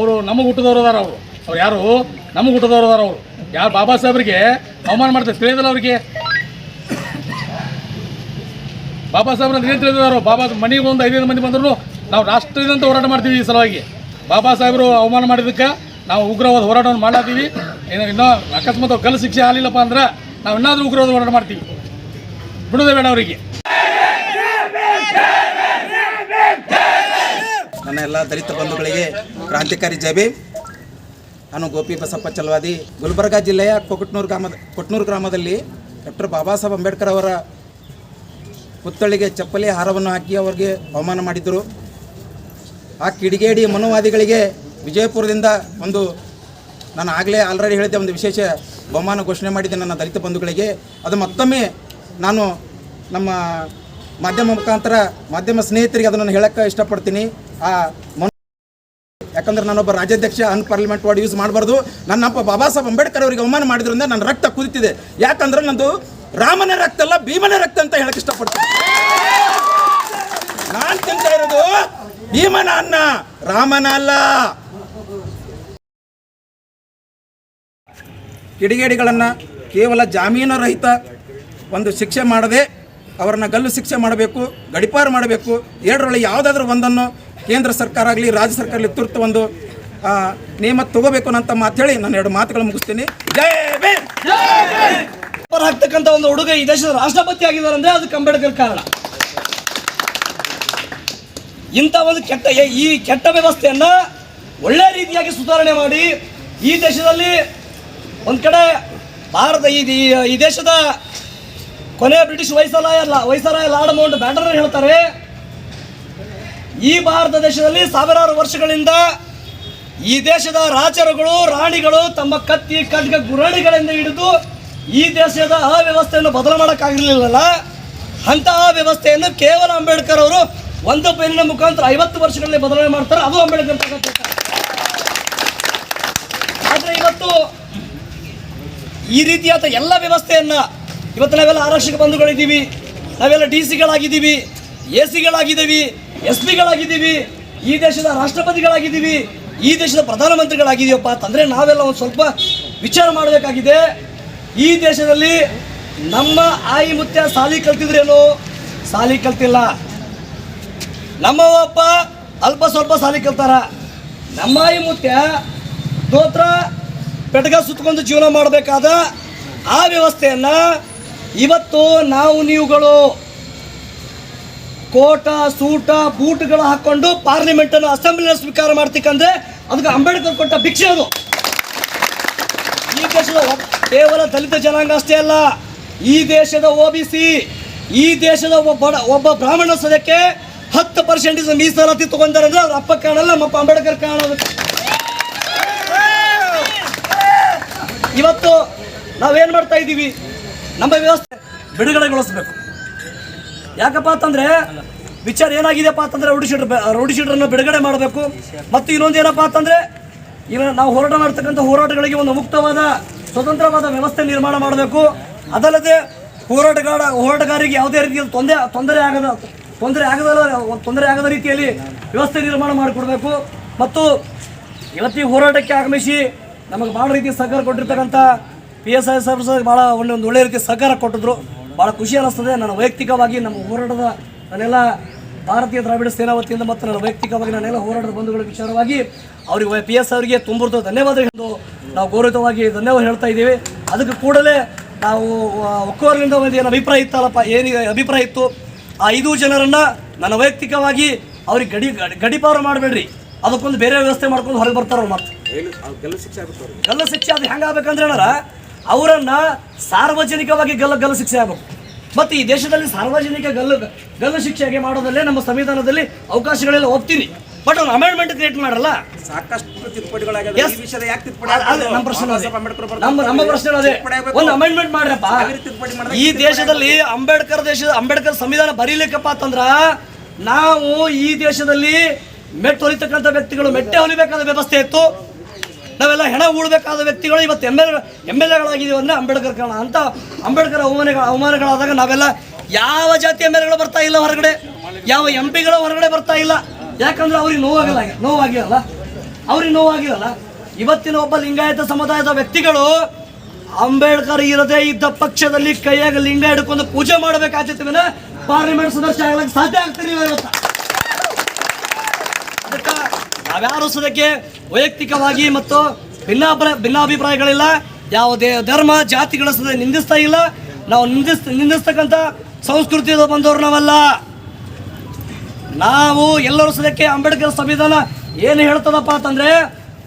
ಹುಟ್ಟದವ್ರು ಅದಾರ ಅವರು. ಅವ್ರು ಯಾರು? ನಮಗೆ ಹುಟ್ಟದವ್ರು ಅದಾರ ಅವರು. ಯಾರು ಬಾಬಾ ಸಾಹೇಬ್ರಿಗೆ ಅವಮಾನ ಮಾಡ್ತಾರೆ ತಿಳಿಯೋದಿಲ್ಲ ಅವ್ರಿಗೆ. ಬಾಬಾ ಸಾಹೇಬ್ರ ಏನು ತಿಳಿದಿದ್ದಾರೆ ಬಾಬಾ ಮನೆಗೆ ಒಂದು ಐದೈದು ಮಂದಿ ಬಂದ್ರು ನಾವು ರಾಷ್ಟ್ರದಂತ ಹೋರಾಟ ಮಾಡ್ತೀವಿ ಈ ಸಲುವಾಗಿ. ಬಾಬಾ ಸಾಹೇಬರು ಅವಮಾನ ಮಾಡಿದ್ದಕ್ಕೆ ನಾವು ಉಗ್ರವಾದ ಹೋರಾಟವನ್ನು ಮಾಡತ್ತೀವಿ ಏನು ಇನ್ನೂ ಅಕಸ್ಮಾತ್ ಅವ್ರು ಕಲ್ಲು ಶಿಕ್ಷೆ ಆಗಲಿಲ್ಲಪ್ಪ ಅಂದ್ರೆ ನಾವು ಇನ್ನಾದರೂ ಉಗ್ರವಾದ ಹೋರಾಟ ಮಾಡ್ತೀವಿ. ಬಿಡೋದೇ ಬೇಡ ಅವರಿಗೆ. ನನ್ನ ಎಲ್ಲ ದಲಿತ ಬಂಧುಗಳಿಗೆ ಕ್ರಾಂತಿಕಾರಿ ಜಬಿ ನಾನು ಗೋಪಿ ಬಸಪ್ಪ ಚಲವಾದಿ, ಗುಲ್ಬರ್ಗಾ ಜಿಲ್ಲೆಯ ಕೊಕಟ್ನೂರು ಗ್ರಾಮದ, ಕೊಟ್ನೂರು ಗ್ರಾಮದಲ್ಲಿ ಡಾಕ್ಟರ್ ಬಾಬಾ ಸಾಹೇಬ್ ಅಂಬೇಡ್ಕರ್ ಅವರ ಪುತ್ಥಳಿಗೆ ಚಪ್ಪಲಿ ಹಾರವನ್ನು ಹಾಕಿ ಅವರಿಗೆ ಅವಮಾನ ಮಾಡಿದ್ದರು ಆ ಕಿಡಿಗೇಡಿ ಮನುವಾದಿಗಳಿಗೆ ವಿಜಯಪುರದಿಂದ ಒಂದು, ನಾನು ಆಗಲೇ ಆಲ್ರೆಡಿ ಹೇಳಿದ್ದೆ, ಒಂದು ವಿಶೇಷ ಬಹುಮಾನ ಘೋಷಣೆ ಮಾಡಿದ್ದೆ ನನ್ನ ದಲಿತ ಬಂಧುಗಳಿಗೆ. ಅದು ಮತ್ತೊಮ್ಮೆ ನಾನು ನಮ್ಮ ಮಾಧ್ಯಮ ಮುಖಾಂತರ ಮಾಧ್ಯಮ ಸ್ನೇಹಿತರಿಗೆ ಅದನ್ನು ಹೇಳಕ್ಕೆ ಇಷ್ಟಪಡ್ತೀನಿ. ಆ ಯಾಕಂದ್ರೆ ನಾನೊಬ್ಬ ರಾಜ್ಯಾಧ್ಯಕ್ಷ ಅನ್ ಪಾರ್ಲಿಮೆಂಟ್ ವರ್ಡ್ ಯೂಸ್ ಮಾಡಬಾರ್ದು. ನನ್ನಪ್ಪ ಬಾಬಾ ಸಾಹೇಬ್ ಅಂಬೇಡ್ಕರ್ ಅವರಿಗೆ ಅವಮಾನ ಮಾಡಿದ್ರಿಂದ ನನ್ನ ರಕ್ತ ಕುದಿತಿದೆ. ಯಾಕಂದ್ರೆ ನಂದು ರಾಮನ ರಕ್ತ ಅಲ್ಲ, ಭೀಮನ ರಕ್ತ ಅಂತ ಹೇಳಕ್ ಇಷ್ಟಪಡ್ತೀನಿ. ನಾನ್ ತಿಂತ ಇರೋದು ಭೀಮನ ಅನ್ನ, ರಾಮನ ಅಲ್ಲ. ಕಿಡಿಗೇಡಿಗಳನ್ನು ಕೇವಲ ಜಾಮೀನು ರಹಿತ ಒಂದು ಶಿಕ್ಷೆ ಮಾಡದೆ ಅವರನ್ನ ಗಲ್ಲು ಶಿಕ್ಷೆ ಮಾಡಬೇಕು, ಗಡಿಪಾರು ಮಾಡಬೇಕು ಎರಡರೊಳಗೆ ಯಾವುದಾದ್ರೂ ಒಂದನ್ನು ಕೇಂದ್ರ ಸರ್ಕಾರ ಆಗಲಿ, ರಾಜ್ಯ ಸರ್ಕಾರ ತುರ್ತು ಒಂದು ನೇಮ ತಗೋಬೇಕು ಅಂತ ಹೇಳಿ ನಾನು ಎರಡು ಮಾತುಗಳು ಮುಗಿಸ್ತೀನಿ. ಜೈ ಹಾಕ್ತಕ್ಕಂಥ ಒಂದು ಹುಡುಗ ಈ ದೇಶದ ರಾಷ್ಟ್ರಪತಿ ಆಗಿದ್ದಾರೆ ಅಂದ್ರೆ ಅದಕ್ಕೆ ಅಂಬೇಡ್ಕರ್ ಕಾರಣ. ಇಂಥ ಒಂದು ಕೆಟ್ಟ ಈ ಕೆಟ್ಟ ವ್ಯವಸ್ಥೆಯನ್ನ ಒಳ್ಳೆ ರೀತಿಯಾಗಿ ಸುಧಾರಣೆ ಮಾಡಿ ಈ ದೇಶದಲ್ಲಿ ಒಂದು ಕಡೆ ಭಾರತ, ಈ ದೇಶದ ಕೊನೆಯ ಬ್ರಿಟಿಷ್ ವೈಸರಾಯ ಲಾ- ವೈಸರಾಯ ಲಾರ್ಡ್ ಮೌಂಟ್ ಬ್ಯಾಟರ್ ಹೇಳ್ತಾರೆ ಈ ಭಾರತ ದೇಶದಲ್ಲಿ ಸಾವಿರಾರು ವರ್ಷಗಳಿಂದ ಈ ದೇಶದ ರಾಜರುಗಳು, ರಾಣಿಗಳು ತಮ್ಮ ಕತ್ತಿ, ಖಡ್ಗ, ಗುರಾಣಿಗಳಿಂದ ಹಿಡಿದು ಈ ದೇಶದ ಅವ್ಯವಸ್ಥೆಯನ್ನು ಬದಲು ಮಾಡೋಕ್ಕಾಗಿರ್ಲಿಲ್ಲಲ್ಲ. ಅಂತಹ ವ್ಯವಸ್ಥೆಯನ್ನು ಕೇವಲ ಅಂಬೇಡ್ಕರ್ ಅವರು ಒಂದು ಪೆನ್ನಿನ ಮುಖಾಂತರ ಐವತ್ತು ವರ್ಷಗಳಲ್ಲಿ ಬದಲಾವಣೆ ಮಾಡ್ತಾರೆ. ಅದು ಅಂಬೇಡ್ಕರ್ ಆದರೆ ಇವತ್ತು ಈ ರೀತಿಯಾದ ಎಲ್ಲ ವ್ಯವಸ್ಥೆಯನ್ನ ಇವತ್ತು ನಾವೆಲ್ಲ ಆರಕ್ಷಕ ಬಂಧುಗಳಿದ್ದೀವಿ. ನಾವೆಲ್ಲ ಡಿ ಸಿಗಳಾಗಿದ್ದೀವಿ ಎ ಸಿಗಳಾಗಿದ್ದೀವಿ ಎಸ್ ಪಿಗಳಾಗಿದ್ದೀವಿ, ಈ ದೇಶದ ರಾಷ್ಟ್ರಪತಿಗಳಾಗಿದ್ದೀವಿ, ಈ ದೇಶದ ಪ್ರಧಾನಮಂತ್ರಿಗಳಾಗಿದೆಯಪ್ಪ ಅಂತಂದರೆ ನಾವೆಲ್ಲ ಒಂದು ಸ್ವಲ್ಪ ವಿಚಾರ ಮಾಡಬೇಕಾಗಿದೆ. ಈ ದೇಶದಲ್ಲಿ ನಮ್ಮ ಆಯಿ ಮುತ್ಯ ಸಾಲಿ ಕಲ್ತಿದ್ರೇನು? ಸಾಲಿ ಕಲ್ತಿಲ್ಲ. ನಮ್ಮ ಅಪ್ಪ ಅಲ್ಪ ಸ್ವಲ್ಪ ಸಾಲಿ ಕಲ್ತಾರ. ನಮ್ಮ ಆಯಿ ಮುತ್ಯ ದೋತ್ರ ಪೆಟ್ಗ ಸುತ್ತಕೊಂಡು ಜೀವನ ಮಾಡಬೇಕಾದ ಆ ವ್ಯವಸ್ಥೆಯನ್ನು ಇವತ್ತು ನಾವು ನೀವುಗಳು ಕೋಟ, ಸೂಟ, ಬೂಟ್ಗಳು ಹಾಕೊಂಡು ಪಾರ್ಲಿಮೆಂಟ್ ಅನ್ನು ಅಸೆಂಬ್ಲಿನ ಸ್ವೀಕಾರ ಮಾಡ್ತಿಕಂದ್ರೆ ಅದಕ್ಕೆ ಅಂಬೇಡ್ಕರ್ ಕೊಟ್ಟ ಭಿಕ್ಷೆ ಅದು. ಈ ದೇಶದ ಕೇವಲ ದಲಿತ ಜನಾಂಗ ಅಷ್ಟೇ ಅಲ್ಲ, ಈ ದೇಶದ ಒ ಈ ದೇಶದ ಒಬ್ಬ ಒಬ್ಬ ಬ್ರಾಹ್ಮಣ ಸದಕ್ಕೆ ಹತ್ತು ಪರ್ಸೆಂಟ್ ಮೀಸಲಾತಿ ತಗೊಂಡಾರೆ ಅಂದ್ರೆ ಅವ್ರ ಅಪ್ಪ ಕಾಣಲ್ಲ ನಮ್ಮಪ್ಪ ಅಂಬೇಡ್ಕರ್ ಕಾಣೋದು. ಇವತ್ತು ನಾವೇನು ಮಾಡ್ತಾ ಇದ್ದೀವಿ? ನಮ್ಮ ವ್ಯವಸ್ಥೆ ಬಿಡುಗಡೆಗೊಳಿಸ್ಬೇಕು. ಯಾಕಪ್ಪ ಅಂತಂದ್ರೆ ವಿಚಾರ ಏನಾಗಿದೆಯಪ್ಪ ಅಂತಂದ್ರೆ ರೌಡಿ ಶೀಟರ್ ರೌಡಿ ಶೀಟರ್ನ ಬಿಡುಗಡೆ ಮಾಡಬೇಕು. ಮತ್ತು ಇನ್ನೊಂದು ಏನಪ್ಪ ಅಂತಂದ್ರೆ ಇವ ನಾವು ಹೋರಾಟ ಮಾಡ್ತಕ್ಕಂಥ ಹೋರಾಟಗಳಿಗೆ ಒಂದು ಮುಕ್ತವಾದ, ಸ್ವತಂತ್ರವಾದ ವ್ಯವಸ್ಥೆ ನಿರ್ಮಾಣ ಮಾಡಬೇಕು. ಅದಲ್ಲದೆ ಹೋರಾಟಗಾರ, ಹೋರಾಟಗಾರರಿಗೆ ಯಾವುದೇ ರೀತಿಯ ತೊಂದರೆ ತೊಂದರೆ ಆಗದ ತೊಂದರೆ ಆಗದ ತೊಂದರೆ ಆಗದ ರೀತಿಯಲ್ಲಿ ವ್ಯವಸ್ಥೆ ನಿರ್ಮಾಣ ಮಾಡಿಕೊಡ್ಬೇಕು. ಮತ್ತು ಇವತ್ತಿ ಹೋರಾಟಕ್ಕೆ ಆಗಮಿಸಿ ನಮಗೆ ಭಾಳ ರೀತಿಯ ಸಹಕಾರ ಕೊಟ್ಟಿರ್ತಕ್ಕಂಥ ಪಿ ಎಸ್ ಐ ಸರ್ ಭಾಳ ಒಂದು ಒಳ್ಳೆಯ ಒಳ್ಳೆ ರೀತಿಯ ಸಹಕಾರ ಕೊಟ್ಟಿದ್ರು. ಭಾಳ ಖುಷಿ ಅನ್ನಿಸ್ತದೆ ನನ್ನ ವೈಯಕ್ತಿಕವಾಗಿ ನಮ್ಮ ಹೋರಾಟದ ನಾನೆಲ್ಲ ಭಾರತೀಯ ದ್ರಾವಿಡ ಸೇನಾ ವತಿಯಿಂದ ಮತ್ತು ನನ್ನ ವೈಯಕ್ತಿಕವಾಗಿ ನಾನೆಲ್ಲ ಹೋರಾಟದ ಬಂಧುಗಳ ವಿಚಾರವಾಗಿ ಅವರಿಗೆ ಪಿ ಎಸ್ ಅವರಿಗೆ ತುಂಬಿರೋದು ಧನ್ಯವಾದ ಎಂದು ನಾವು ಗೌರವಿತವಾಗಿ ಧನ್ಯವಾದ ಹೇಳ್ತಾ ಇದ್ದೀವಿ. ಅದಕ್ಕೆ ಕೂಡಲೇ ನಾವು ಒಕ್ಕೂರಲಿಂದ ಒಂದು ಏನು ಅಭಿಪ್ರಾಯ ಇತ್ತಲ್ಲಪ್ಪ? ಏನಿದೆ ಅಭಿಪ್ರಾಯ ಇತ್ತು? ಆ ಐದು ಜನರನ್ನು ನನ್ನ ವೈಯಕ್ತಿಕವಾಗಿ ಅವ್ರಿಗೆ ಗಡಿ ಗಡಿ- ಗಡಿಪಾರು ಮಾಡಬೇಡ್ರಿ. ಅದಕ್ಕೊಂದು ಬೇರೆ ವ್ಯವಸ್ಥೆ ಮಾಡ್ಕೊಂಡು ಹೊರಗೆ ಬರ್ತಾರ ಅವ್ರು ಮತ್ತೆ ಗಲ್ಲ ಶಿಕ್ಷೆ ಅದು ಹೆಂಗಾಗಬೇಕಂದ್ರೆ ಏನಾರ ಅವರನ್ನ ಸಾರ್ವಜನಿಕವಾಗಿ ಗಲ್ಲ ಗಲ್ಲ ಶಿಕ್ಷೆ ಆಗಬೇಕು. ಮತ್ತು ಈ ದೇಶದಲ್ಲಿ ಸಾರ್ವಜನಿಕ ಗಲ್ಲು ಗಲ್ಲು ಶಿಕ್ಷೆಗೆ ಮಾಡೋದಲ್ಲೇ ನಮ್ಮ ಸಂವಿಧಾನದಲ್ಲಿ ಅವಕಾಶಗಳೆಲ್ಲ ಒಪ್ತೀನಿ. ಬಟ್ ಒಂದು ಅಮೆಂಡ್ಮೆಂಟ್ ಕ್ರಿಯೇಟ್ ಮಾಡಲ್ಲ. ಸಾಕಷ್ಟು ಈ ವಿಷಯದ ಯಾಕೆ ತಿದ್ದುಪಡಿ? ನಮ್ಮ ಪ್ರಶ್ನೆ. ನಮ್ಮ ನಮ್ಮ ಪ್ರಶ್ನೆ ಅದೇ. ಒಂದು ಅಮೆಂಡ್ಮೆಂಟ್ ಮಾಡ್ರಪ್ಪ. ಈ ದೇಶದಲ್ಲಿ ಅಂಬೇಡ್ಕರ್ ದೇಶದ ಅಂಬೇಡ್ಕರ್ ಸಂವಿಧಾನ ಬರೀಲಿಕ್ಕಪ್ಪ ಅಂತಂದ್ರ ನಾವು ಈ ದೇಶದಲ್ಲಿ ಮೆಟ್ಟು ಹೊಲಿತಕ್ಕಂಥ ವ್ಯಕ್ತಿಗಳು ಮೆಟ್ಟೆ ಹೊಲಿಬೇಕಾದ ವ್ಯವಸ್ಥೆ ಇತ್ತು. ನಾವೆಲ್ಲ ಹೆಣ ಉಳ್ಬೇಕಾದ ವ್ಯಕ್ತಿಗಳು ಇವತ್ತು ಎಂ ಎಲ್ ಎಂ ಎಲ್ ಎಗಳಾಗಿದ್ದೀವಿ ಅಂದರೆ ಅಂಬೇಡ್ಕರ್ ಕಾರಣ. ಅಂತ ಅಂಬೇಡ್ಕರ್ ಅವಮಾನಗಳ ಅವಮಾನಗಳಾದಾಗ ನಾವೆಲ್ಲ ಯಾವ ಜಾತಿ ಎಂ ಎಲ್ ಎಗಳು ಬರ್ತಾ ಇಲ್ಲ ಹೊರಗಡೆ? ಯಾವ ಎಂ ಪಿಗಳು ಹೊರಗಡೆ ಬರ್ತಾ ಇಲ್ಲ? ಯಾಕಂದ್ರೆ ಅವ್ರಿಗೆ ನೋವಾಗಲ್ಲ, ನೋವಾಗಿರಲ್ಲ. ಅವ್ರಿಗೆ ನೋವಾಗಿರಲ್ಲ. ಇವತ್ತಿನ ಒಬ್ಬ ಲಿಂಗಾಯತ ಸಮುದಾಯದ ವ್ಯಕ್ತಿಗಳು ಅಂಬೇಡ್ಕರ್ ಇರದೇ ಇದ್ದ ಪಕ್ಷದಲ್ಲಿ ಕೈಯಾಗ ಲಿಂಗ ಹಿಡ್ಕೊಂಡು ಪೂಜೆ ಮಾಡಬೇಕಾಗ್ತಿತ್ತು ವಿನ ಪಾರ್ಲಿಮೆಂಟ್ ಸದಸ್ಯ ಆಗ್ಲಿಕ್ಕೆ ಸಾಧ್ಯ ಆಗ್ತಿರ್ಲಿಲ್ಲ ಇವತ್ತು. ನಾವ್ಯಾರು ಸದಕ್ಕೆ ವೈಯಕ್ತಿಕವಾಗಿ ಮತ್ತು ಭಿನ್ನಾಭ್ರ ಭಿನ್ನಾಭಿಪ್ರಾಯಗಳಿಲ್ಲ. ಯಾವುದೇ ಧರ್ಮ ಜಾತಿಗಳ ಸದ ನಿಂದಿಸ್ತಾ ಇಲ್ಲ. ನಾವು ನಿಂದಿಸ್ ನಿಂದಿಸ್ತಕ್ಕಂಥ ಸಂಸ್ಕೃತಿ ಬಂದವರು ನಾವಲ್ಲ. ನಾವು ಎಲ್ಲರೂ ಸದಕ್ಕೆ ಅಂಬೇಡ್ಕರ್ ಸಂವಿಧಾನ ಏನು ಹೇಳ್ತದಪ್ಪ ಅಂತಂದ್ರೆ,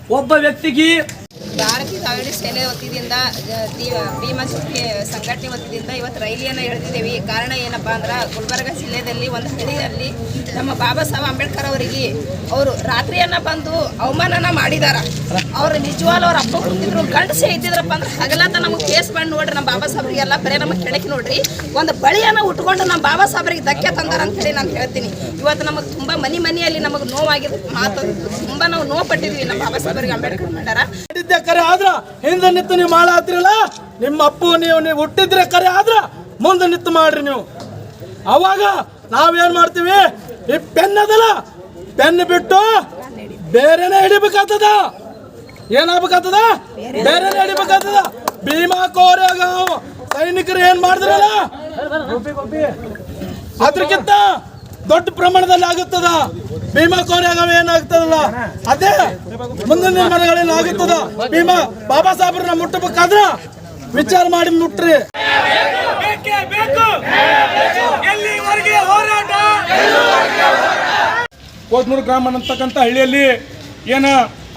ಒಬ್ಬ ವ್ಯಕ್ತಿಗೆ ಭಾರತೀಯ ಕಾವೇರಿ ಸೇನೆ ವತಿಯಿಂದ ಭೀಮಾ ಶಕ್ತಿ ಸಂಘಟನೆ ವತಿಯಿಂದ ಇವತ್ತು ರೈಲಿಯನ್ನು ಎಳೆದಿದ್ದೇವೆ. ಕಾರಣ ಏನಪ್ಪ ಅಂದ್ರೆ, ಗುಲ್ಬರ್ಗ ಜಿಲ್ಲೆಯಲ್ಲಿ ಒಂದು ಹಳ್ಳಿಯಲ್ಲಿ ನಮ್ಮ ಬಾಬಾ ಸಾಹೇಬ್ ಅಂಬೇಡ್ಕರ್ ಅವರಿಗೆ ಅವರು ರಾತ್ರಿಯನ್ನ ಬಂದು ಅವಮಾನನ ಮಾಡಿದಾರ. ಅವ್ರು ನಿಜವಾಗ್ಲು ಅವ್ರ ಅಪ್ಪ ಕುಂತಿದ್ರು ಗಂಡಸೇ ಇದ್ದಿದ್ರಪ್ಪ ಅಂದ್ರೆ ಹಗಲತ್ತ ನಮಗೆ ಕೇಸ್ ಮಾಡಿ ನೋಡ್ರಿ ನಮ್ಮ ಬಾಬಾ ಸಾಹೇಬ್ರಿಗೆಲ್ಲ ಬರೀ ನಮಗೆ ಕೆಳಕ್ಕೆ ನೋಡ್ರಿ. ಒಂದು ಬಳಿಯನ್ನು ಉಟ್ಕೊಂಡು ನಮ್ಮ ಬಾಬಾ ಸಾಹೇಬ್ರಿಗೆ ಧಕ್ಕೆ ತಂದಾರ ಅಂತ ಹೇಳಿ ನಾನು ಹೇಳ್ತೀನಿ. ಇವತ್ತು ನಮಗೆ ತುಂಬಾ ಮನಿ ಮನೆಯಲ್ಲಿ ನಮಗೆ ನೋವಾಗಿದ್ದು ಮಾತು ತುಂಬಾ ನಾವು ನೋವು ಪಟ್ಟಿದ್ವಿ ನಮ್ಮ ಬಾಬಾ ಸಾಹೇಬ್ರಿಗೆ ಅಂಬೇಡ್ಕರ್ ಮಾಡ್ಯಾರ ಕರೆ ಆದ್ರ ಹಿಂದೆ ನಿಂತು ನೀವು ಮಾಡಾತ್ರಿಲ್ಲ ನಿಮ್ಮ ಅಪ್ಪು ನೀವು ನೀವು ಹುಟ್ಟಿದ್ರೆ ಕರೆ ಆದ್ರ ಮುಂದೆ ನಿಂತು ಮಾಡ್ರಿ ನೀವು. ಅವಾಗ ನಾವೇನ್ ಮಾಡ್ತೀವಿ? ಈ ಪೆನ್ ಅದಲ್ಲ ಪೆನ್ ಬಿಟ್ಟು ಬೇರೆನೆ ಹಿಡಿಬೇಕಾಗ್ತದ? ಏನಾಗ್ಬೇಕಾಗ್ತದ? ಬೇರೆನೆ ಹಿಡಿಬೇಕಾಗ್ತದ? ಭೀಮಾ ಕೋರ ಸೈನಿಕರು ಏನ್ ಮಾಡಿದ್ರಲ್ಲ? ಅದ್ರಕ್ಕಿಂತ ದೊಡ್ಡ ಪ್ರಮಾಣದಲ್ಲಿ ಆಗುತ್ತದ? ಭೀಮಾ ಕೋರೆಗಾಂವ್ ಏನಾಗ್ತದಲ್ಲ? ಅದೇ ಮುಂದಿನ ನಿರ್ಮಾಣಗಳೇನು ಆಗುತ್ತದ? ಭೀಮಾ ಬಾಬಾ ಸಾಹೇಬ್ರನ್ನ ಮುಟ್ಟಬೇಕಾದ್ರ ವಿಚಾರ ಮಾಡಿ ಮುಟ್ರಿ. ಕೋಸ್ಮೂರು ಗ್ರಾಮ ಅಂತಕ್ಕಂಥ ಹಳ್ಳಿಯಲ್ಲಿ ಏನ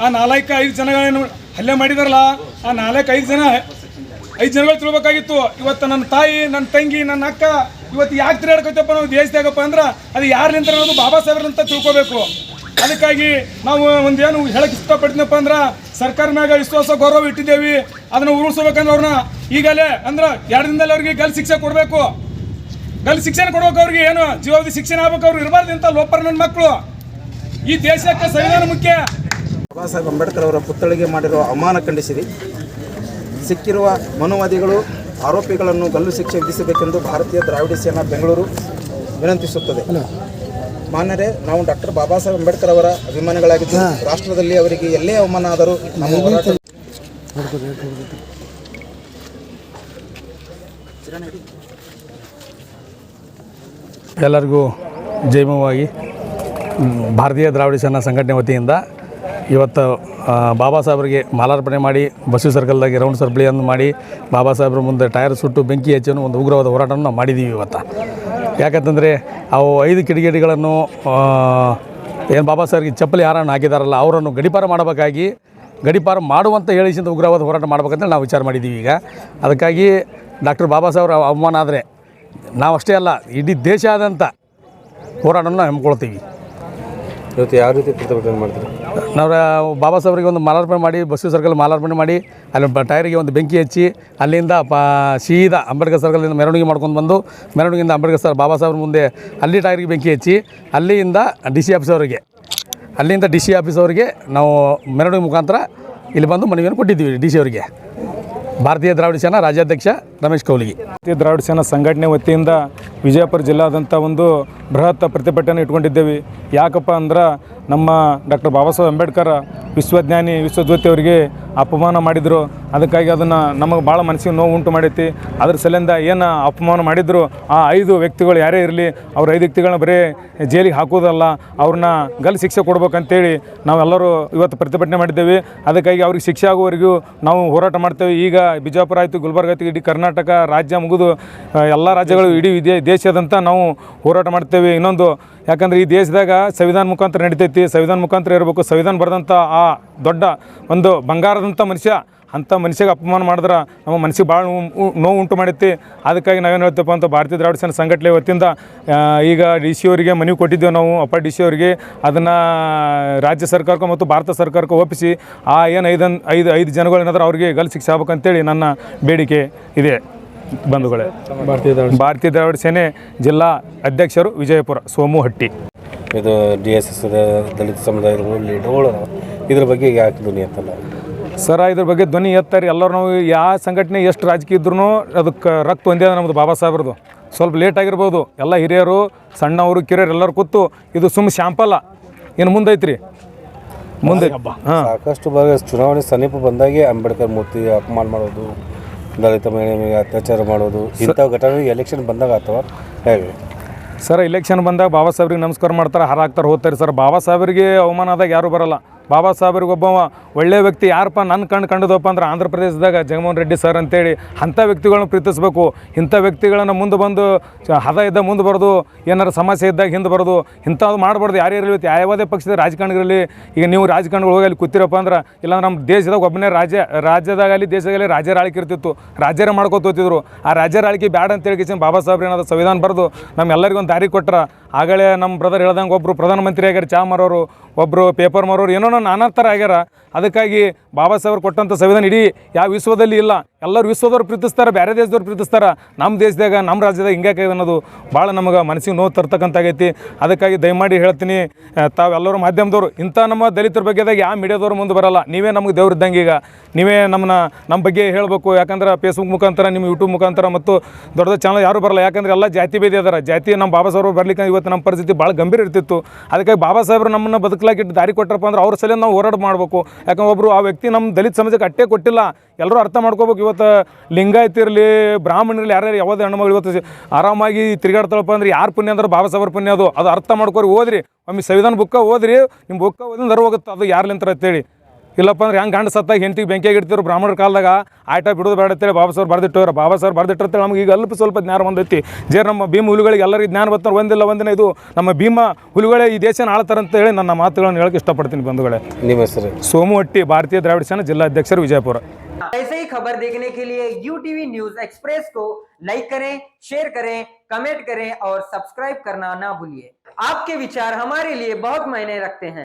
ಆ ನಾಲ್ಕು ಐದು ಜನಗಳೇನು ಹಲ್ಲೆ ಮಾಡಿದಾರಲ್ಲ ಆ ನಾಲ್ಕು ಐದು ಜನ ಐದು ಜನಗಳು ತಿಳ್ಬೇಕಾಗಿತ್ತು. ಇವತ್ತು ನನ್ನ ತಾಯಿ ನನ್ನ ತಂಗಿ ನನ್ನ ಅಕ್ಕ ಇವತ್ತು ಯಾಕೆ ತಿರುಗಾಡ್ಕೊತಪ್ಪ ನಾವು ದೇಶದಾಗಪ್ಪ ಅಂದ್ರೆ ಅದು ಯಾರ್ಲಿಂತ ಅನ್ನೋದು ಬಾಬಾ ಸಾಹೇಬ್ರಂತ ತಿಳ್ಕೊಬೇಕು. ಅದಕ್ಕಾಗಿ ನಾವು ಒಂದೇನು ಹೇಳಕ್ಕೆ ಇಷ್ಟಪಡ್ತೀನಪ್ಪ ಅಂದ್ರೆ ಸರ್ಕಾರ ಮ್ಯಾಗ ವಿಶ್ವಾಸ, ಗೌರವ ಇಟ್ಟಿದ್ದೇವೆ. ಅದನ್ನ ಉರುಳಿಸ್ಬೇಕಂದ್ರೆ ಅವ್ರನ್ನ ಈಗಲೇ ಅಂದ್ರೆ ಎರಡು ದಿನದಲ್ಲಿ ಅವ್ರಿಗೆ ಗಲ್ ಶಿಕ್ಷೆ ಕೊಡಬೇಕು. ಗಲ್ ಶಿಕ್ಷಣ ಕೊಡ್ಬೇಕು ಅವ್ರಿಗೆ, ಏನು ಜೀವಾವಧಿ ಶಿಕ್ಷಣ ಆಗ್ಬೇಕು, ಅವ್ರು ಇರಬಾರ್ದು ಅಂತ ಲೋಪರ್ ನನ್ನ ಮಕ್ಕಳು ಈ ದೇಶಕ್ಕೆ ಸಂವಿಧಾನ ಮುಖ್ಯ. ಬಾಬಾ ಸಾಹೇಬ್ ಅಂಬೇಡ್ಕರ್ ಅವರ ಪುತ್ಥಳಿಗೆ ಮಾಡಿರುವ ಅವಮಾನ ಖಂಡಿಸಿರಿ. ಸಿಕ್ಕಿರುವ ಮನುವಾದಿಗಳು ಆರೋಪಿಗಳನ್ನು ಗಲ್ಲು ಶಿಕ್ಷೆ ವಿಧಿಸಬೇಕೆಂದು ಭಾರತೀಯ ದ್ರಾವಿಡ ಸೇನಾ ಬೆಂಗಳೂರು ವಿನಂತಿಸುತ್ತದೆ. ಮಾನ್ಯರೇ ನಾವು ಡಾಕ್ಟರ್ ಬಾಬಾ ಸಾಹೇಬ್ ಅಂಬೇಡ್ಕರ್ ಅವರ ಅಭಿಮಾನಿಗಳಾಗಿದ್ದು ರಾಷ್ಟ್ರದಲ್ಲಿ ಅವರಿಗೆ ಎಲ್ಲೇ ಅವಮಾನ ಆದರೂ ನಮ್ಮ ಹೋರಾಟ ಎಲ್ಲರಿಗೂ ಜೈಮವಾಗಿ ಭಾರತೀಯ ದ್ರಾವಿಡ ಸೇನಾ ಸಂಘಟನೆ ವತಿಯಿಂದ ಇವತ್ತು ಬಾಬಾ ಸಾಹೇಬ್ರಿಗೆ ಮಾಲಾರ್ಪಣೆ ಮಾಡಿ ಬಸ್ಸು ಸರ್ಕಲ್ದಾಗೆ ರೌಂಡ್ ಸರ್ಪಳಿಯನ್ನು ಮಾಡಿ, ಬಾಬಾ ಸಾಹೇಬ್ರ ಮುಂದೆ ಟೈರ್ ಸುಟ್ಟು ಬೆಂಕಿ ಹೆಚ್ಚನ್ನು ಒಂದು ಉಗ್ರವಾದ ಹೋರಾಟವನ್ನು ನಾವು ಮಾಡಿದ್ದೀವಿ ಇವತ್ತು. ಯಾಕಂತಂದರೆ, ಅವು ಐದು ಕಿಡಿಗೇಡಿಗಳನ್ನು ಏನು ಬಾಬಾ ಸಾಹೇಬ್ರಿಗೆ ಚಪ್ಪಲಿ ಹಾರನ್ನು ಹಾಕಿದಾರಲ್ಲ, ಅವರನ್ನು ಗಡಿಪಾರ ಮಾಡಬೇಕಾಗಿ, ಗಡಿಪಾರ ಮಾಡುವಂತ ಹೇಳಿಸಿದ ಉಗ್ರವಾದ ಹೋರಾಟ ಮಾಡ್ಬೇಕಂತ ನಾವು ವಿಚಾರ ಮಾಡಿದ್ದೀವಿ ಈಗ. ಅದಕ್ಕಾಗಿ ಡಾಕ್ಟರ್ ಬಾಬಾ ಸಾಹೇಬ್ರ ಅವಮಾನ ಆದರೆ, ನಾವು ಅಷ್ಟೇ ಅಲ್ಲ, ಇಡೀ ದೇಶ ಆದಂಥ ಹೋರಾಟವನ್ನು ಹಮ್ಮಿಕೊಳ್ತೀವಿ ಇವತ್ತು ಯಾವ ರೀತಿ ಪ್ರತಿಭಟನೆ ಮಾಡ್ತಾರೆ? ನಾವು ಬಾಬಾ ಸಾಹೇಬ್ರಿಗೆ ಒಂದು ಮಾಲಾರ್ಪಣೆ ಮಾಡಿ, ಬಸ್ಸು ಸರ್ಕಲ್ ಮಾಲಾರ್ಪಣೆ ಮಾಡಿ, ಅಲ್ಲಿ ಟೈರಿಗೆ ಒಂದು ಬೆಂಕಿ ಹಚ್ಚಿ, ಅಲ್ಲಿಂದ ಪ ಸೀದಾ ಅಂಬೇಡ್ಕರ್ ಸರ್ಕಲಿಂದ ಮೆರವಣಿಗೆ ಮಾಡ್ಕೊಂಡು ಬಂದು, ಮೆರವಣಿಗೆಯಿಂದ ಅಂಬೇಡ್ಕರ್ ಸರ್ ಬಾಬಾ ಸಾಹೇಬ್ರ ಮುಂದೆ ಅಲ್ಲಿ ಟೈರಿಗೆ ಬೆಂಕಿ ಹಚ್ಚಿ, ಅಲ್ಲಿಯಿಂದ ಡಿ ಸಿ ಆಫೀಸ್ ಅವರಿಗೆ, ಅಲ್ಲಿಂದ ಡಿ ಸಿ ಆಫೀಸ್ ಅವರಿಗೆ ನಾವು ಮೆರವಣಿಗೆ ಮುಖಾಂತರ ಇಲ್ಲಿ ಬಂದು ಮನವಿಯನ್ನು ಕೊಟ್ಟಿದ್ದೀವಿ ಡಿ ಸಿ ಅವರಿಗೆ. ಭಾರತೀಯ ದ್ರಾವಿಡ ಸೇನಾ ರಾಜ್ಯಾಧ್ಯಕ್ಷ ರಮೇಶ್ ಕೌಲಿಗಿ. ಭಾರತೀಯ ದ್ರಾವಿಡ ಸೇನಾ ಸಂಘಟನೆ ವತಿಯಿಂದ ವಿಜಯಪುರ ಜಿಲ್ಲಾದಂಥ ಒಂದು ಬೃಹತ್ ಪ್ರತಿಭಟನೆ ಇಟ್ಕೊಂಡಿದ್ದೇವೆ. ಯಾಕಪ್ಪ ಅಂದ್ರೆ ನಮ್ಮ ಡಾಕ್ಟರ್ ಬಾಬಾ ಸಾಹೇಬ್ ಅಂಬೇಡ್ಕರ್ ವಿಶ್ವಜ್ಞಾನಿ, ವಿಶ್ವಜ್ಯೋತಿ ಅವರಿಗೆ ಅಪಮಾನ ಮಾಡಿದರು. ಅದಕ್ಕಾಗಿ ಅದನ್ನು ನಮಗೆ ಭಾಳ ಮನಸ್ಸಿಗೆ ನೋವು ಉಂಟು ಮಾಡೈತಿ. ಅದ್ರ ಸಲಿಂದ ಏನು ಅಪಮಾನ ಮಾಡಿದ್ರು, ಆ ಐದು ವ್ಯಕ್ತಿಗಳು ಯಾರೇ ಇರಲಿ, ಅವ್ರ ಐದು ವ್ಯಕ್ತಿಗಳನ್ನ ಬರೀ ಜೈಲಿಗೆ ಹಾಕೋದಲ್ಲ ಅವ್ರನ್ನ ಗಲ್ ಶಿಕ್ಷೆ ಕೊಡ್ಬೇಕಂತೇಳಿ ನಾವೆಲ್ಲರೂ ಇವತ್ತು ಪ್ರತಿಭಟನೆ ಮಾಡಿದ್ದೇವೆ. ಅದಕ್ಕಾಗಿ ಅವ್ರಿಗೆ ಶಿಕ್ಷೆ ಆಗುವವರೆಗೂ ನಾವು ಹೋರಾಟ ಮಾಡ್ತೇವೆ. ಈಗ ಬಿಜಾಪುರ ಆಯಿತು, ಗುಲ್ಬರ್ಗ ಆಯಿತು, ಇಡೀ ಕರ್ನಾಟಕ ರಾಜ್ಯ ಮುಗಿದು ಎಲ್ಲ ರಾಜ್ಯಗಳು ಇಡೀ ದೇಶದಂತ ನಾವು ಹೋರಾಟ ಮಾಡ್ತೇವೆ. ಇನ್ನೊಂದು ಯಾಕಂದ್ರೆ ಈ ದೇಶದಾಗ ಸಂವಿಧಾನ ಮುಖಾಂತರ ನಡಿತೈತಿ, ಸಂವಿಧಾನ ಮುಖಾಂತರ ಇರಬೇಕು, ಸಂವಿಧಾನ ಬರೆದಂಥ ಆ ದೊಡ್ಡ ಒಂದು ಬಂಗಾರದಂಥ ಮನುಷ್ಯ, ಅಂಥ ಮನುಷ್ಯಗೆ ಅಪಮಾನ ಮಾಡಿದ್ರೆ ನಮ್ಮ ಮನಸ್ಸಿಗೆ ಭಾಳ ನೋವು ಉಂಟು ಮಾಡೈತಿ. ಅದಕ್ಕಾಗಿ ನಾವೇನು ಹೇಳ್ತೇವೆ ಅಂತ ಭಾರತೀಯ ದ್ರಾವಿಡ ಸೇನೆ ಸಂಘಟನೆ ವತಿಯಿಂದ ಈಗ ಡಿ ಸಿ ಅವರಿಗೆ ಮನವಿ ಕೊಟ್ಟಿದ್ದೇವೆ ನಾವು, ಅಪ್ಪ ಡಿ ಸಿ ಅವರಿಗೆ. ಅದನ್ನು ರಾಜ್ಯ ಸರ್ಕಾರಕ್ಕೂ ಮತ್ತು ಭಾರತ ಸರ್ಕಾರಕ್ಕೂ ಒಪ್ಪಿಸಿ, ಆ ಏನು ಐದನ್, ಐದು ಐದು ಜನಗಳು ಏನಾದ್ರು ಅವ್ರಿಗೆ ಗಲ್ ಶಿಕ್ಷೆ ಆಗ್ಬೇಕಂತೇಳಿ ನನ್ನ ಬೇಡಿಕೆ ಇದೆ. ಬಂಧುಗಳೇ. ಭಾರತೀಯ ದ್ರಾವಿಡ ಭಾರತೀಯ ದ್ರಾವಿಡ ಸೇನೆ ಜಿಲ್ಲಾ ಅಧ್ಯಕ್ಷರು ವಿಜಯಪುರ ಸೋಮು ಹಟ್ಟಿ ಇದು ಡಿ ಎಸ್ ಎಸ್ ದಲಿತ ಸಮುದಾಯದ ಲೀಡರ್ಗಳು. ಇದ್ರ ಬಗ್ಗೆ ಯಾಕೆ ಧ್ವನಿ ಎತ್ತಲ್ಲ? ಸರ ಇದ್ರ ಬಗ್ಗೆ ಧ್ವನಿ ಎತ್ತಾರೆ ಎಲ್ಲರೂ. ನಾವು ಯಾವ ಸಂಘಟನೆ ಎಷ್ಟು ರಾಜಕೀಯ ಇದ್ರೂ ಅದಕ್ಕೆ ರಕ್ತ ಒಂದೇ ಅದ ನಮ್ಮದು ಬಾಬಾ ಸಾಹೇಬ್ರದು. ಸ್ವಲ್ಪ ಲೇಟ್ ಆಗಿರ್ಬೋದು. ಎಲ್ಲ ಹಿರಿಯರು ಸಣ್ಣವರು ಕಿರಿಯರು ಎಲ್ಲರೂ ಕೂತು ಇದು ಸುಮ್ಮ ಶಾಂಪಲ್ಲ ಇನ್ನು ಮುಂದೈತ್ರಿ. ಮುಂದೆ ಹಾಂ. ಸಾಕಷ್ಟು ಬಾರಿ ಚುನಾವಣೆ ಸಮೀಪ ಬಂದಾಗೆ ಅಂಬೇಡ್ಕರ್ ಮೂರ್ತಿ ಅಪಮಾನ ಮಾಡೋದು. ದಲಿತ ಮಹಿಳೆ ಮೇಲೆ ಅತ್ಯಾಚಾರ ಮಾಡೋದು ಇಂಥ ಘಟನೆ ಎಲೆಕ್ಷನ್ ಬಂದಾಗ ಅಥವಾ ಹೇಗೆ? ಸರ್ ಎಲೆಕ್ಷನ್ ಬಂದಾಗ ಬಾಬಾ ಸಾಹೇಬ್ರಿಗೆ ನಮಸ್ಕಾರ ಮಾಡ್ತಾರೆ ಹಾರ ಹಾಕ್ತಾರೆ ಹೋಗ್ತಾರೆ. ಸರ್ ಬಾಬಾ ಸಾಹೇಬ್ರಿಗೆ ಅವಮಾನ ಆದಾಗ ಯಾರೂ ಬರಲ್ಲ. ಬಾಬಾ ಸಾಹೇಬ್ರಿಗೆ ಒಬ್ಬವ ಒಳ್ಳೆ ವ್ಯಕ್ತಿ ಯಾರಪ್ಪ ನನ್ನ ಕಣ್ಣು ಕಂಡದಪ್ಪ ಅಂದ್ರೆ ಆಂಧ್ರ ಪ್ರದೇಶದಾಗ ಜಗನ್ಮೋಹನ್ ರೆಡ್ಡಿ ಸರ್ ಅಂತೇಳಿ ಅಂಥ ವ್ಯಕ್ತಿಗಳನ್ನ ಪ್ರೀತಿಸಬೇಕು. ಇಂಥ ವ್ಯಕ್ತಿಗಳನ್ನು ಮುಂದೆ ಬಂದು ಹದ ಇದ್ದ ಮುಂದೆ ಬರೋದು, ಏನಾರು ಸಮಸ್ಯೆ ಇದ್ದಾಗ ಹಿಂದೆ ಬರೋದು, ಇಂಥದ್ದು ಮಾಡಬಾರ್ದು ಯಾರೇ ಇರಲಿ ಯಾವುದೇ ಪಕ್ಷದ ರಾಜಕಾರಣಿಗಳಲ್ಲಿ ಈಗ ನೀವು ರಾಜಕಾರಣಿಗಳು ಹೋಗಿ ಅಲ್ಲಿ ಕೂತಿರಪ್ಪ ಅಂದ್ರೆ ಇಲ್ಲ ನಮ್ಮ ದೇಶದಾಗ ಒಬ್ಬನೇ ರಾಜ್ಯ ರಾಜ್ಯದಾಗಲಿ ದೇಶದಲ್ಲಿ ರಾಜ್ಯರ ಆಳ್ಕೆ ಇರ್ತಿತ್ತು. ರಾಜ್ಯರ ಮಾಡ್ಕೋತೋತಿದ್ರು ಆ ರಾಜ್ಯರ ಆಳ್ಕೆ ಬ್ಯಾಡ ಅಂತ ಹೇಳಿ ಬಾಬಾ ಸಾಹೇಬ್ರು ಏನಾದ್ರು ಸಂವಿಧಾನ ಬರೆದು ನಮ್ಮೆಲ್ಲರಿಗೂ ಒಂದು ದಾರಿ ಕೊಟ್ರ, ಆಗಲೇ ನಮ್ಮ ಬ್ರದರ್ ಹೇಳ್ದಂಗೆ ಒಬ್ಬರು ಪ್ರಧಾನಮಂತ್ರಿ ಆಗ್ಯಾರ ಚಾ ಮಾರೋರು ಒಬ್ಬರು ಪೇಪರ್ ಮಾರೋರು, ಏನೋ ನಾನಾ ಥರ ಆಗ್ಯಾರ ಅದಕ್ಕಾಗಿ ಬಾಬಾ ಸಾಹೇಬ್ರು ಕೊಟ್ಟಂಥ ಸಂವಿಧಾನ ಇಡೀ ಯಾವ ವಿಶ್ವದಲ್ಲಿ ಇಲ್ಲ. ಎಲ್ಲರೂ ವಿಶ್ವದವ್ರು ಪ್ರೀತಿಸ್ತಾರೆ ಬೇರೆ ದೇಶದವ್ರು ಪ್ರೀತಿಸ್ತಾರೆ. ನಮ್ಮ ದೇಶದಾಗ ನಮ್ಮ ರಾಜ್ಯದಾಗ ಹಿಂಗಾಕೆ ಅನ್ನೋದು ಭಾಳ ನಮಗೆ ಮನಸ್ಸಿಗೆ ನೋವು ತರ್ತಕ್ಕಂಥ ಆಗೈತಿ. ಅದಕ್ಕಾಗಿ ದಯಮಾಡಿ ಹೇಳ್ತೀನಿ ತಾವೆಲ್ಲರೂ ಮಾಧ್ಯಮದವರು, ಇಂಥ ನಮ್ಮ ದಲಿತರ ಬಗ್ಗೆದಾಗ ಯಾವ ಮೀಡಿಯಾದವ್ರು ಮುಂದೆ ಬರಲ್ಲ. ನೀವೇ ನಮಗೆ ದೇವ್ರು ಇದ್ದಂಗೆ ಈಗ. ನೀವೇ ನಮ್ಮನ್ನ ನಮ್ಮ ಬಗ್ಗೆ ಹೇಳಬೇಕು. ಯಾಕಂದ್ರೆ ಫೇಸ್ಬುಕ್ ಮುಖಾಂತರ, ನಿಮ್ಮ ಯೂಟ್ಯೂಬ್ ಮುಖಾಂತರ ಮತ್ತು ದೊಡ್ಡ ದೊಡ್ಡ ಚಾನಲ್ ಯಾರು ಬರಲ್ಲ. ಯಾಕಂದ್ರೆ ಎಲ್ಲ ಜಾತಿ ಭೇದಿ ಅದಾರ. ಜಾತಿ ನಮ್ಮ ಬಾಬಾ ಸಾಹೇಬ್ರು ಬರ್ಲಿಕ್ಕೆ ಇವತ್ತು ನಮ್ಮ ಪರಿಸ್ಥಿತಿ ಭಾಳ ಗಂಭೀರ ಇರ್ತಿತ್ತು. ಅದಕ್ಕಾಗಿ ಬಾಬಾ ಸಾಹೇಬ್ರು ನಮ್ಮನ್ನು ಬದುಕಲಾಗಿಟ್ಟು ದಾರಿ ಕೊಟ್ಟರಪ್ಪ ಅಂದ್ರೆ ಅವ್ರ ಸಲ ನಾವು ಹೋರಾಟ ಮಾಡಬೇಕು. ಯಾಕಂದ್ರೆ ಒಬ್ಬರು ಆ ವ್ಯಕ್ತಿ ನಮ್ಮ ದಲಿತ ಸಮಾಜಕ್ಕೆ ಅಟ್ಟೆ ಕೊಟ್ಟಿಲ್ಲ. ಎಲ್ಲರೂ ಅರ್ಥ ಮಾಡ್ಕೋಬೇಕು. ಇವತ್ತು ಲಿಂಗಾಯತ್ ಇರಲಿ ಬ್ರಾಹ್ಮಣರಲ್ಲಿ ಯಾರ್ಯಾರು ಯಾವುದೇ ಹೆಣ್ಮಗಳು ಇವತ್ತು ಆರಾಮಾಗಿ ತಿರುಗಾಡ್ತಾಳಪ್ಪ ಅಂದ್ರೆ ಯಾರು ಪುಣ್ಯ ಅಂದ್ರೆ ಬಾಬಾ ಪುಣ್ಯ ಅದು. ಅದು ಅರ್ಥ ಮಾಡ್ಕೋರಿ, ಓದ್ರಿ. ಒಮ್ಮೆ ಸಂವಿಧಾನ ಬುಕ್ಕ ಓದ್ರಿ ನಿಮ್ಮ ಬುಕ್ಕ ಓದಿಂದ ಹೋಗುತ್ತೆ. ಅದು ಯಾರ್ಲಿಂತರ ಅಂತೇಳಿ. ಇಲ್ಲಪ್ಪ ಅಂದ್ರೆ ಹೆಂಗೆ ಗಂಡ ಸತ್ತಾಗ ಹೆಂಡತಿಗೆ ಬೆಂಕಿಯಾಗಿ ಇಡ್ತಿರು ಬ್ರಾಹ್ಮಣರ ಕಾಲದಾಗ ಆಟ ಬಿಡೋದು ಬೇಡ ಅಂತೇಳಿ ಬಾಬಾ ಸಾಹೇಬ್ರು ಬರ್ದಿಟ್ಟವ್ರ ಬಾಬಾ ಸಾಹೇಬ್ರು ಬರ್ದಿಟ್ಟಿರ್ತೇಳಿ ನಮಗೆ ಈಗ ಅಲ್ಪ ಸ್ವಲ್ಪ ಜ್ಞಾನ ಬಂದೈತಿ ಜೇ ನಮ್ಮ ಭೀಮ ಹುಲಿಗಳಿಗೆ ಎಲ್ಲರಿಗೂ ಜ್ಞಾನ ಬರ್ತಾರೆ ಒಂದಿಲ್ಲ ಒಂದಿನ ಇದು ನಮ್ಮ ಭೀಮ ಹುಲಿಗಳೇ ಈ ದೇಶನ ಆಳ್ತಾರಂತ ಹೇಳಿ ನನ್ನ ಮಾತುಗಳನ್ನು ಹೇಳಕ್ಕೆ ಇಷ್ಟಪಡ್ತೀನಿ ಬಂಧುಗಳೇ ನಿಮ್ಮ ಹೆಸರು ಸೋಮು ಹಟ್ಟಿ ಭಾರತೀಯ ದ್ರಾವಿಡ ಸೇನಾ ಜಿಲ್ಲಾಧ್ಯಕ್ಷರು ವಿಜಯಪುರ ऐसे ही खबर देखने के लिए यू टीवी न्यूज एक्सप्रेस को लाइक करें शेयर करें कमेंट करें और सब्सक्राइब करना ना भूलिए आपके विचार हमारे लिए बहुत मायने रखते हैं